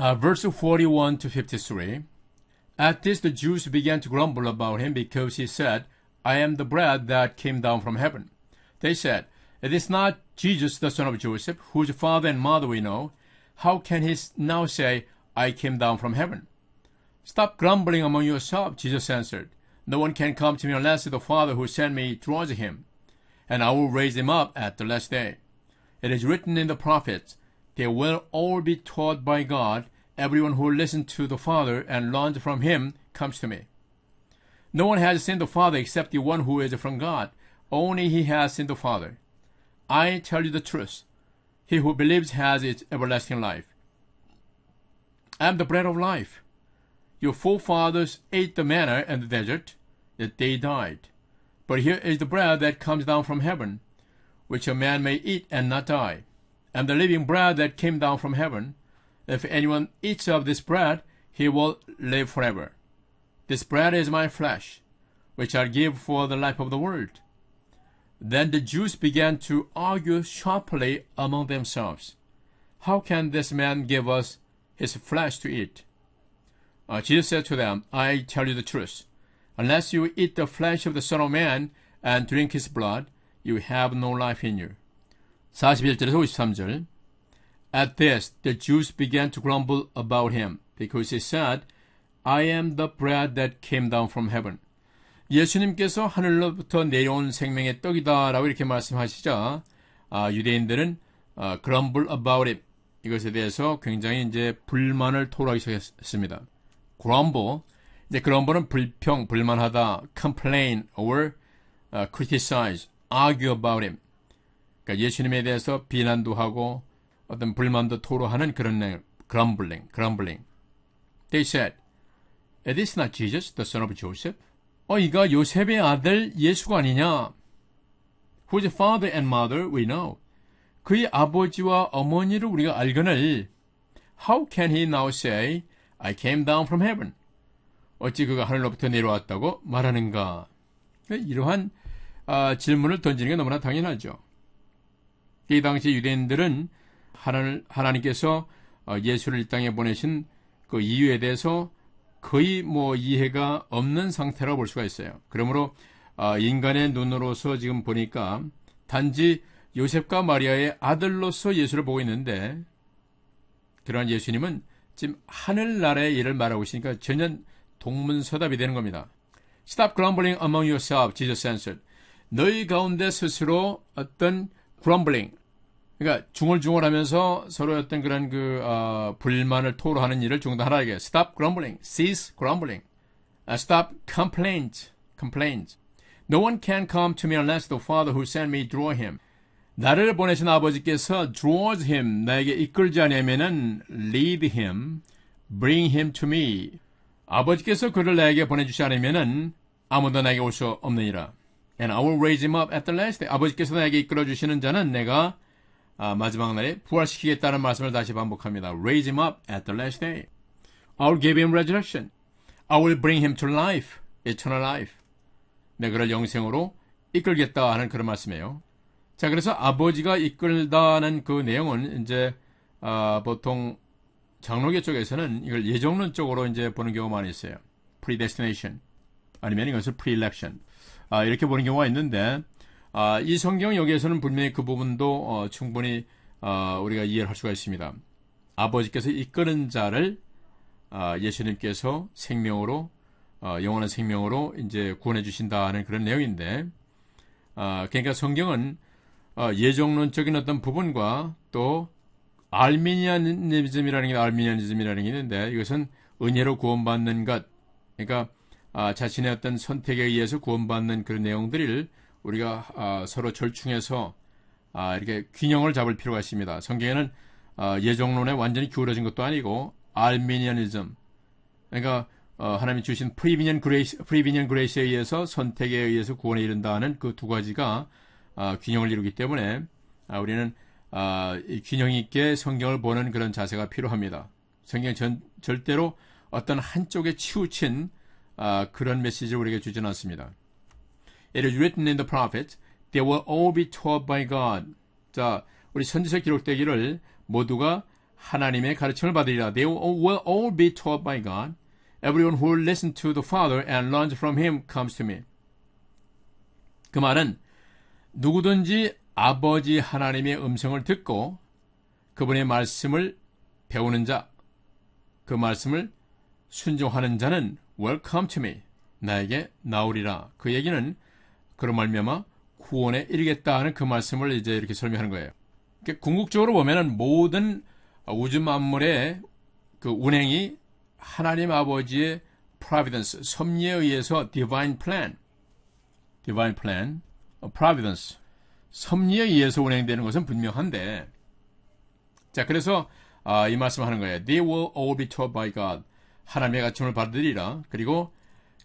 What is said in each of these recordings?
Uh, verse 41 to 53. At this the Jews began to grumble about him because he said, I am the bread that came down from heaven. They said, It is not Jesus the son of Joseph, whose father and mother we know. How can he now say, I came down from heaven? Stop grumbling among yourselves, Jesus answered. No one can come to me unless the Father who sent me draws him, and I will raise him up at the last day. It is written in the prophets, they will all be taught by God. Everyone who listens to the Father and learns from him comes to me. No one has seen the Father except the one who is from God. Only he has seen the Father. I tell you the truth. He who believes has its everlasting life. I am the bread of life. Your forefathers ate the manna in the desert, that they died. But here is the bread that comes down from heaven, which a man may eat and not die. And the living bread that came down from heaven. If anyone eats of this bread, he will live forever. This bread is my flesh, which I give for the life of the world. Then the Jews began to argue sharply among themselves. How can this man give us his flesh to eat? Uh, Jesus said to them, I tell you the truth. Unless you eat the flesh of the Son of Man and drink his blood, you have no life in you. 41절에서 53절. At this, the Jews began to grumble about him, because he said, I am the bread that came down from heaven. 예수님께서 하늘로부터 내려온 생명의 떡이다라고 이렇게 말씀하시자 아, 유대인들은 아, grumble about it 이것에 대해서 굉장히 이제 불만을 토로하기 시작했습니다. grumble 이제 grumble은 불평, 불만하다, complain or uh, criticize, argue about him. 그러니까 예수님에 대해서 비난도 하고 어떤 불만도 토로하는 그런 grumbling, grumbling. They said, It is not Jesus, the son of Joseph. 어, 이가 요셉의 아들 예수가 아니냐? Whose father and mother we know. 그의 아버지와 어머니를 우리가 알거늘 How can he now say, I came down from heaven? 어찌 그가 하늘로부터 내려왔다고 말하는가? 이러한 아, 질문을 던지는 게 너무나 당연하죠. 이 당시 유대인들은 하나님, 하나님께서 어, 예수를 이 땅에 보내신 그 이유에 대해서 거의 뭐 이해가 없는 상태라고 볼 수가 있어요. 그러므로 아, 인간의 눈으로서 지금 보니까 단지 요셉과 마리아의 아들로서 예수를 보고 있는데 그러한 예수님은 지금 하늘나라의 일을 말하고 있으니까 전혀 동문서답이 되는 겁니다. Stop grumbling among yourselves, Jesus answered. 너희 가운데 스스로 어떤 grumbling, 그러니까 중얼중얼하면서 서로 어떤 그런 그 어, 불만을 토로하는 일을 중단하라게. Stop grumbling, cease grumbling, uh, stop complaint, complaint. No one can come to me unless the Father who sent me draw him. 나를 보내신 아버지께서 draws him, 나에게 이끌지 않으면은 lead him, bring him to me. 아버지께서 그를 나에게 보내주지 않으면은 아무도 나에게 올 수 없느니라. And I will raise him up at the last day. 아버지께서 나에게 이끌어 주시는 자는 내가 아, 마지막 날에 부활시키겠다는 말씀을 다시 반복합니다. Raise him up at the last day. I will give him resurrection. I will bring him to life, eternal life. 내 그를 영생으로 이끌겠다 하는 그런 말씀이에요. 자, 그래서 아버지가 이끌다는 그 내용은 이제 아, 보통 장로교 쪽에서는 이걸 예정론적으로 이제 보는 경우가 많이 있어요. predestination 아니면 이것을 pre-election 아, 이렇게 보는 경우가 있는데 아, 이 성경 여기에서는 분명히 그 부분도 어, 충분히 어, 우리가 이해를 할 수가 있습니다. 아버지께서 이끄는 자를 아, 예수님께서 생명으로 어, 영원한 생명으로 이제 구원해 주신다는 그런 내용인데 아, 그러니까 성경은 어, 예정론적인 어떤 부분과 또 알미니아니즘이라는 게 알미니아니즘이라는 게 있는데 이것은 은혜로 구원받는 것 그러니까 아, 자신의 어떤 선택에 의해서 구원받는 그런 내용들을 우리가 아, 서로 절충해서 아, 이렇게 균형을 잡을 필요가 있습니다. 성경에는 아, 예정론에 완전히 기울어진 것도 아니고 알미니아니즘 그러니까 어, 하나님이 주신 프리비니언 그레이스, 프리비니언 그레이스에 의해서 선택에 의해서 구원에 이른다는 그 두 가지가 아, 균형을 이루기 때문에 아, 우리는 아, 균형 있게 성경을 보는 그런 자세가 필요합니다. 성경 전, 절대로 어떤 한쪽에 치우친 아, 그런 메시지를 우리에게 주지는 않습니다. It is written in the prophets, they will all be taught by God. 자, 우리 선지서 기록되기를 모두가 하나님의 가르침을 받으리라. They will all be taught by God. Everyone who listens to the Father and learns from Him comes to me. 그 말은 누구든지 아버지 하나님의 음성을 듣고 그분의 말씀을 배우는 자, 그 말씀을 순종하는 자는 welcome to me. 나에게 나오리라. 그 얘기는 그런 말미암아 구원에 이르겠다 는그 말씀을 이제 이렇게 설명하는 거예요. 궁극적으로 보면은 모든 우주 만물의 그 운행이 하나님 아버지의 providence, 섭리에 의해서 divine plan, divine plan, providence, 섭리에 의해서 운행되는 것은 분명한데, 자, 그래서 아, 이 말씀 하는 거예요. They will all be taught by God. 하나님의 가침을 받으리라. 그리고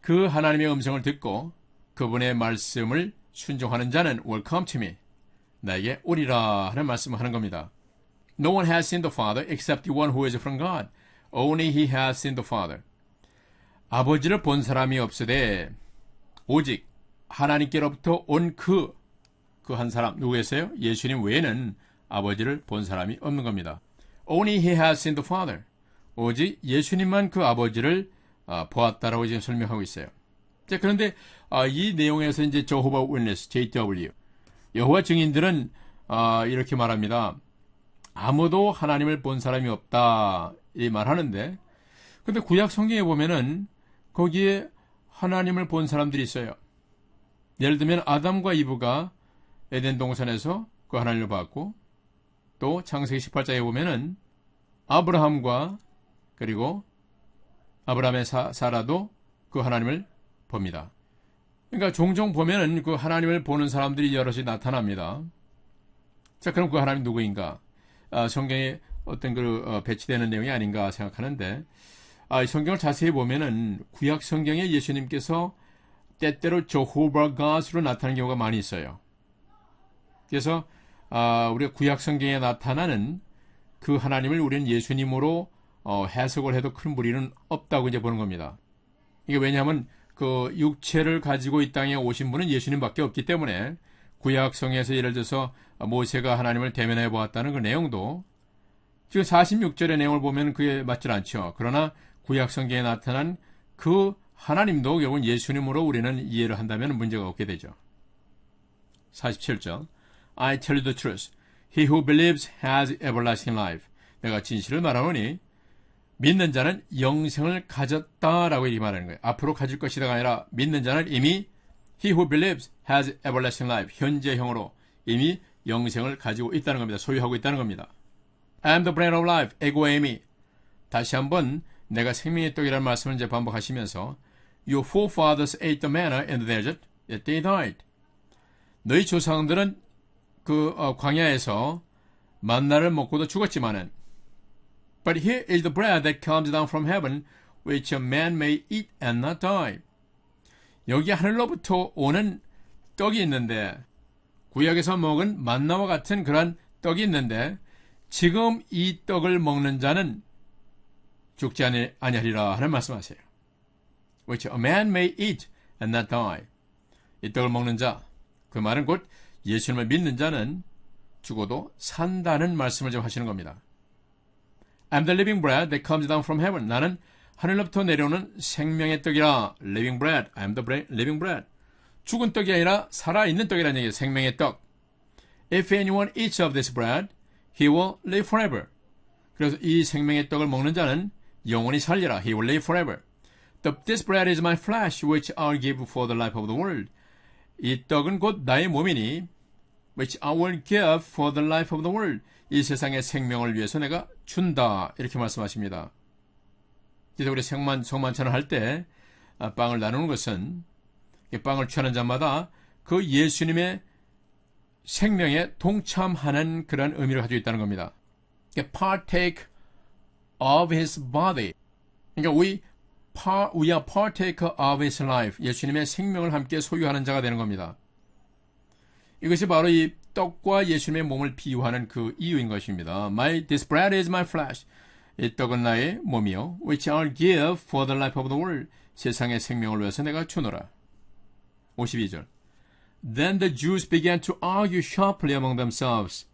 그 하나님의 음성을 듣고 그분의 말씀을 순종하는 자는 welcome to me. 나에게 오리라 하는 말씀을 하는 겁니다. No one has seen the Father except the one who is from God. Only he has seen the Father. 아버지를 본 사람이 없으되 오직 하나님께로부터 온 그 그 한 사람 누구였어요? 예수님 외에는 아버지를 본 사람이 없는 겁니다. Only he has seen the Father. 오직 예수님만 그 아버지를 아, 보았다라고 지금 설명하고 있어요. 자, 그런데 아, 이 내용에서 이제 저호바 윈네스 JW 여호와 증인들은 아, 이렇게 말합니다. 아무도 하나님을 본 사람이 없다 이 말하는데 근데 구약 성경에 보면은 거기에 하나님을 본 사람들이 있어요. 예를 들면 아담과 이브가 에덴 동산에서 그 하나님을 봤고 또 창세기 18장에 보면은 아브라함과 그리고 아브라함의 사, 사라도 그 하나님을 봅니다. 그러니까 종종 보면은 그 하나님을 보는 사람들이 여럿이 나타납니다. 자, 그럼 그 하나님 누구인가? 아, 성경에 어떤 그 어, 배치되는 내용이 아닌가 생각하는데 아, 성경을 자세히 보면은 구약 성경에 예수님께서 때때로 조호바 가스로 나타나는 경우가 많이 있어요. 그래서 아, 우리가 구약 성경에 나타나는 그 하나님을 우리는 예수님으로 어, 해석을 해도 큰 무리는 없다고 이제 보는 겁니다. 이게 왜냐하면 그 육체를 가지고 이 땅에 오신 분은 예수님밖에 없기 때문에 구약성에서 예를 들어서 모세가 하나님을 대면해 보았다는 그 내용도 지금 46절의 내용을 보면 그게 맞질 않죠. 그러나 구약성경에 나타난 그 하나님도 결국은 예수님으로 우리는 이해를 한다면 문제가 없게 되죠. 47절 I tell you the truth. He who believes has everlasting life. 내가 진실을 말하노니 믿는 자는 영생을 가졌다라고 이렇게 말하는 거예요. 앞으로 가질 것이다가 아니라 믿는 자는 이미 he who believes has everlasting life. 현재형으로 이미 영생을 가지고 있다는 겁니다. 소유하고 있다는 겁니다. I am the bread of life. 에고에미. 다시 한번 내가 생명의 떡이라는 말씀을 이제 반복하시면서 Your forefathers ate the manna in the desert, yet they died. 너희 조상들은 그 어, 광야에서 만나를 먹고도 죽었지만은 But here is the bread that comes down from heaven, which a man may eat and not die. 여기 하늘로부터 오는 떡이 있는데 구약에서 먹은 만나와 같은 그런 떡이 있는데 지금 이 떡을 먹는 자는 죽지 아니하리라 하는 말씀하세요. Which a man may eat and not die. 이 떡을 먹는 자, 그 말은 곧 예수님을 믿는 자는 죽어도 산다는 말씀을 좀 하시는 겁니다. I'm the living bread that comes down from heaven. 나는 하늘로부터 내려오는 생명의 떡이라. living bread. I'm the bread, living bread. 죽은 떡이 아니라 살아있는 떡이라는 얘기예요. 생명의 떡. If anyone eats of this bread, he will live forever. 그래서 이 생명의 떡을 먹는 자는 영원히 살리라. He will live forever. This bread is my flesh, which I'll give for the life of the world. 이 떡은 곧 나의 몸이니 which I will give for the life of the world. 이 세상의 생명을 위해서 내가 준다. 이렇게 말씀하십니다. 이제 우리 성만, 성만찬을 할때 아, 빵을 나누는 것은 빵을 취하는 자마다 그 예수님의 생명에 동참하는 그런 의미를 가지고 있다는 겁니다. partake of his body. 그러니까 we, we are partaker of his life. 예수님의 생명을 함께 소유하는 자가 되는 겁니다. 이것이 바로 이 떡과 예수님의 몸을 비유하는 그 이유인 것입니다. My, this bread is my flesh. 이 떡은 나의 몸이요. Which I'll give for the life of the world. 세상의 생명을 위해서 내가 주노라. 52절. Then the Jews began to argue sharply among themselves.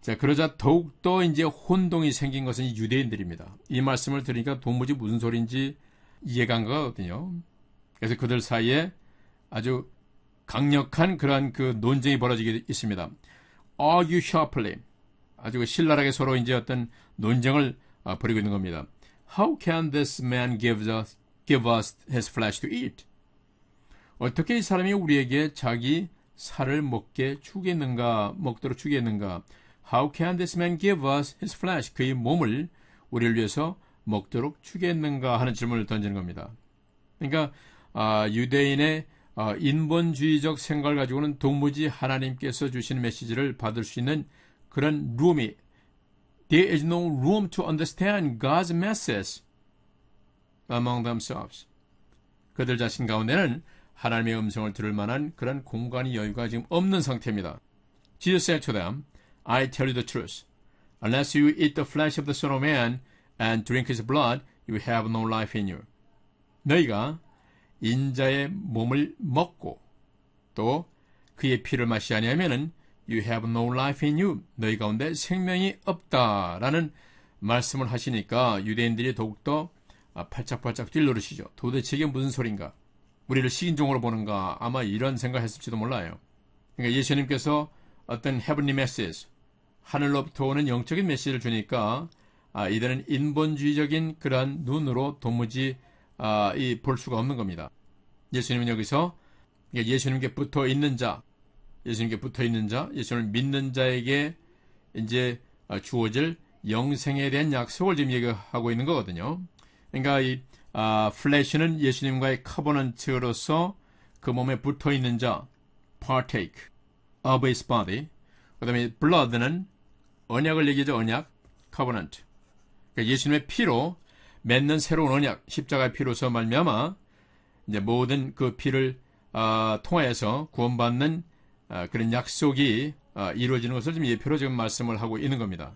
자, 그러자 더욱더 이제 혼동이 생긴 것은 유대인들입니다. 이 말씀을 들으니까 도무지 무슨 소리인지 이해가 안 가거든요. 그래서 그들 사이에 아주 강력한 그러한 그 논쟁이 벌어지게 있습니다. Argue sharply. 아주 그 신랄하게 서로 이제 어떤 논쟁을 아, 벌이고 있는 겁니다. How can this man give us, give us his flesh to eat? 어떻게 이 사람이 우리에게 자기 살을 먹게 주겠는가, 먹도록 주겠는가? How can this man give us his flesh? 그의 몸을 우리를 위해서 먹도록 주겠는가 하는 질문을 던지는 겁니다. 그러니까 아, 유대인의 아, 인본주의적 생각을 가지고는 도무지 하나님께서 주신 메시지를 받을 수 있는 그런 룸이 There is no room to understand God's message among themselves. 그들 자신 가운데는 하나님의 음성을 들을 만한 그런 공간이 여유가 지금 없는 상태입니다. Jesus said to them, I tell you the truth. Unless you eat the flesh of the Son of Man and drink his blood, you have no life in you. 너희가 인자의 몸을 먹고 또 그의 피를 마시지 아니하면은 you have no life in you. 너희 가운데 생명이 없다라는 말씀을 하시니까 유대인들이 더욱더 팔짝팔짝 뛸노릇이죠. 도대체 이게 무슨 소린가? 우리를 식인종으로 보는가? 아마 이런 생각했을지도 몰라요. 그러니까 예수님께서 어떤 헤븐리 메시지, 하늘로부터 오는 영적인 메시지를 주니까 아, 이들은 인본주의적인 그러한 눈으로 도무지 아, 이, 볼 수가 없는 겁니다. 예수님은 여기서 예수님께 붙어 있는 자, 예수님께 붙어 있는 자, 예수님을 믿는 자에게 이제 주어질 영생에 대한 약속을 지금 얘기하고 있는 거거든요. 그러니까 이 아, 플래시는 예수님과의 커버넌트로서 그 몸에 붙어 있는 자, partake of his body. 그다음에 blood는 언약을 얘기죠. 언약, covenant. 그러니까 예수님의 피로 맺는 새로운 언약, 십자가의 피로서 말미암아 이제 모든 그 피를 아, 통하여서 구원받는 아, 그런 약속이 아, 이루어지는 것을 지금 예표로 지금 말씀을 하고 있는 겁니다.